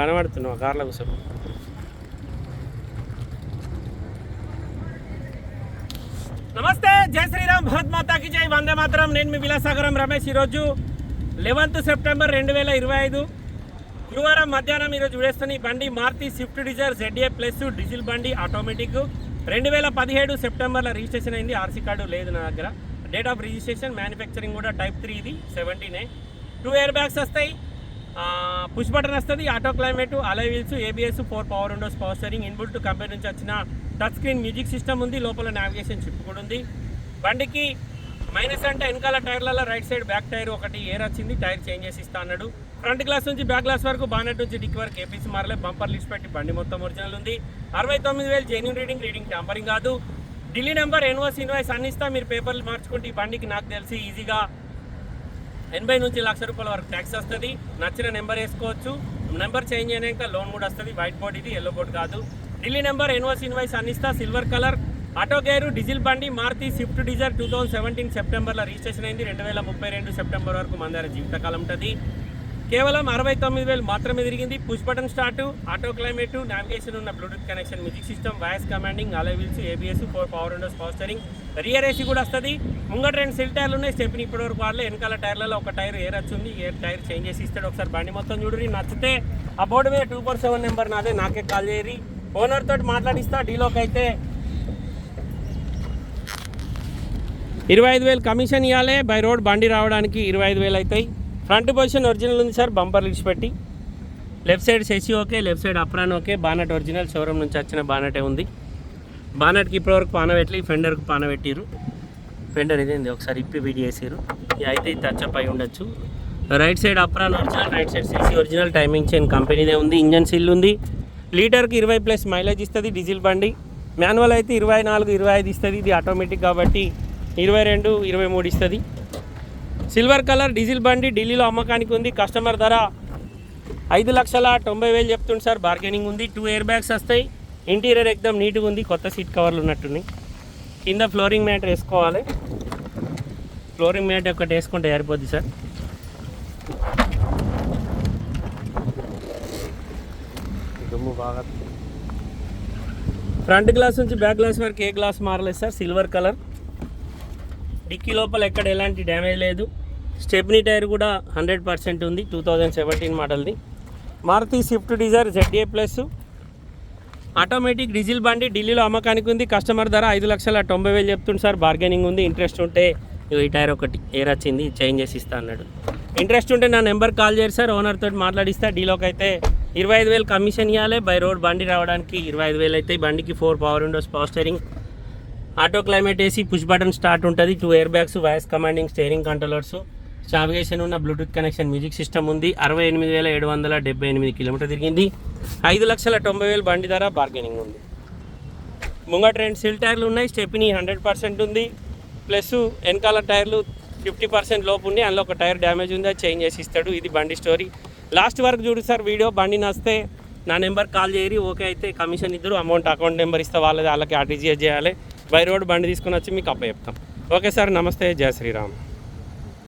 కనబడుతున్నావు కార్ల కోసం నమస్తే జై శ్రీరామ్ భరత్ మాతాకి జై. వందే మాత్రం. నేను మీ విలాసాగరం రమేష్ ఈరోజు లెవెన్త్ సెప్టెంబర్ రెండు వేల ఇరవై ఐదు. గురువారం మధ్యాహ్నం ఈరోజు విడేస్తున్న ఈ బండి Maruti Swift Dzire ZA plus diesel బండి ఆటోమేటిక్ రెండు వేల పదిహేడు సెప్టెంబర్లో రిజిస్ట్రేషన్ అయింది. ఆర్సీ కార్డు లేదు నా దగ్గర. డేట్ ఆఫ్ రిజిస్ట్రేషన్ మ్యానుఫ్యాక్చరింగ్ కూడా టైప్ త్రీ ఇది నైన్ టూ ఇయర్ బ్యాగ్స్ వస్తాయి. పుష్ బటన్ వస్తుంది auto climate alloy wheels ABS four power windows power steering inbuilt company నుంచి వచ్చిన టచ్ స్క్రీన్ మ్యూజిక్ సిస్టమ్ ఉంది లోపల నావిగేషన్ చిప్ కూడా ఉంది. బండికి మైనస్ అంటే వెనకాల టైర్లలో రైట్ సైడ్ బ్యాక్ టైర్ ఒకటి ఏర్ వచ్చింది టైర్ చేంజ్ చేసి ఇస్తా అన్నాడు. ఫ్రంట్ గ్లాస్ నుంచి బ్యాక్ గ్లాస్ వరకు బానెట్ నుంచి డిక్ వరకు ఏపీసీ మారలే బంపర్ లిస్ట్ పెట్టి బండి మొత్తం ఒరిజినల్ ఉంది. అరవై తొమ్మిది వేలు జెన్యున్ రీడింగ్ రీడింగ్ ట్యాంపరింగ్ కాదు. ఢిల్లీ నెంబర్ ఎన్ఓస్ ఇన్వాయిస్ అన్ని ఇస్తా మీరు పేపర్లు మార్చుకుంటే ఈ బండికి నాకు తెలిసి ఈజీగా ఎనభై నుంచి లక్ష రూపాయల వరకు ట్యాక్స్ వస్తుంది. నచ్చిన నెంబర్ వేసుకోవచ్చు. నెంబర్ చేంజ్ అయినాక లోన్ కూడా వస్తుంది. వైట్ బోర్డ్ ఇది ఎల్లో బోర్డ్ కాదు. Delhi number invoice invoice అన్నిస్తా silver colour. Auto gear diesel బండి Maruti Swift Dzire two thousand seventeen సెప్టెంబర్లో రిజిస్ట్రేషన్ అయింది. రెండు వేల ముప్పై రెండు సెప్టెంబర్ వరకు మన దగ్గర జీవితకాలం ఉంటుంది. కేవలం అరవై తొమ్మిది వేలు మాత్రమే తిరిగింది. Push button start auto climate navigation ఉన్న Bluetooth connection music system voice commanding alloy wheels ABS four power windows power steering rear AC కూడా వస్తుంది. ముంగట రెండు సెల్ టైర్లు ఉన్నాయి. స్టెప్ని ఇప్పటివరకు వాడలే వెనకాల టైర్లలో ఒక టైర్ ఏర్ వచ్చింది. ఏర్ టైర్ చేంజ్ చేసి ఇస్తాడు. ఒకసారి బండి మొత్తం చూడరి నచ్చితే ఆ బోర్డు మీద టూ ఫోర్ సెవెన్ నెంబర్ నాదే. నాకే కాల్ చేయరి ఓనర్ తోటి మాట్లాడిస్తా. డీలోకి అయితే ఇరవై ఐదు వేలు కమిషన్ ఇవ్వాలి బై రోడ్ బండి రావడానికి ఇరవై ఐదు వేలు అవుతాయి. ఫ్రంట్ పొజిషన్ ఒరిజినల్ ఉంది సార్ బంపర్ లిడ్స్ పెట్టి. Left side సెసి okay left side apron okay bonnet original showroom నుంచి వచ్చిన బానటే ఉంది. బానట్కి ఇప్పటివరకు పాన పెట్టి ఫెండర్కి పాన పెట్టిరు ఫెండర్ ఇదేంది ఒకసారి ఇప్పి వీడి చేసారు అయితే టచ్అప్ అయి ఉండొచ్చు. Right side apron original right side సెసి original timing chain కంపెనీదే ఉంది ఇంజన్ సిల్ ఉంది. లీటర్కి ఇరవై ప్లస్ మైలేజ్ ఇస్తుంది డీజిల్ బండి. మాన్యువల్ అయితే ఇరవై నాలుగు ఇరవై ఐదు ఇస్తుంది ఇది ఆటోమేటిక్ కాబట్టి ఇరవై రెండు ఇరవై మూడు ఇస్తుంది. సిల్వర్ కలర్ డీజిల్ బండి ఢిల్లీలో అమ్మకానికి ఉంది. కస్టమర్ ధర ఐదు లక్షల తొంభై వేలు చెప్తుంది సార్. బార్గెనింగ్ ఉంది. టూ ఇయర్ బ్యాగ్స్ వస్తాయి. ఇంటీరియర్ ఎక్దమ్ నీట్గా ఉంది. కొత్త సీట్ కవర్లు ఉన్నట్టున్నాయి. కింద ఫ్లోరింగ్ మ్యాట్ వేసుకోవాలి. ఫ్లోరింగ్ మ్యాట్ ఒకటి వేసుకుంటే సరిపోద్ది సార్. దుమ్ము బాగా ఫ్రంట్ గ్లాస్ నుంచి బ్యాక్ గ్లాస్ వరకు ఏ గ్లాస్ మారలేదు సార్. సిల్వర్ కలర్ డిక్కీ లోపల ఎక్కడ ఎలాంటి డ్యామేజ్ లేదు. స్టెప్నీ టైర్ కూడా హండ్రెడ్ పర్సెంట్ ఉంది two thousand seventeen మోడల్ది. Maruti Swift Dzire ZA plus automatic diesel బండి ఢిల్లీలో అమ్మకానికి ఉంది కస్టమర్ ధర ఐదు లక్షల తొంభై వేలు చెప్తుంది సార్ బార్గెనింగ్ ఉంది ఇంట్రెస్ట్ ఉంటే ఈ టైర్ ఒకటి ఏర్ వచ్చింది చేంజ్ చేసి ఇస్తా అన్నాడు. ఇంట్రెస్ట్ ఉంటే నా నెంబర్ కాల్ చేయరు సార్ ఓనర్తో మాట్లాడిస్తా డీలోకి అయితే ఇరవై ఐదు వేలు కమిషన్ ఇవ్వాలి బై రోడ్ బండి రావడానికి ఇరవై ఐదు వేలు అయితే బండికి four power windows power steering auto climate వేసి పుష్ బటన్ స్టార్ట్ ఉంటుంది two air bags voice commanding steering controllers navigation ఉన్న బ్లూటూత్ కనెక్షన్ మ్యూజిక్ సిస్టమ్ ఉంది. అరవై ఎనిమిది వేల ఏడు వందల డెబ్బై ఎనిమిది కిలోమీటర్ తిరిగింది. ఐదు లక్షల తొంభై వేలు బండి ధర బార్గెనింగ్ ఉంది. ముంగట రెండు సిల్ టైర్లు ఉన్నాయి. స్టెప్ని హండ్రెడ్ పర్సెంట్ ఉంది. ప్లస్ వెనకాల టైర్లు ఫిఫ్టీ పర్సెంట్ లోపు ఉంది అందులో ఒక టైర్ డ్యామేజ్ ఉంది. అది చేంజ్ చేసి ఇస్తాడు. ఇది బండి స్టోరీ లాస్ట్ వరకు చూడు సార్ వీడియో బండి నస్తే నా నెంబర్ కాల్ చేయరి. ఓకే అయితే కమిషన్ ఇద్దరు అమౌంట్ అకౌంట్ నెంబర్ ఇస్తే వాళ్ళది వాళ్ళకి ఆర్టీజీఎస్ చేయాలి. బై రోడ్ బండి తీసుకొని వచ్చి మీకు అప్ప చెప్తాం ఓకే సార్ నమస్తే. జయ శ్రీరామ్.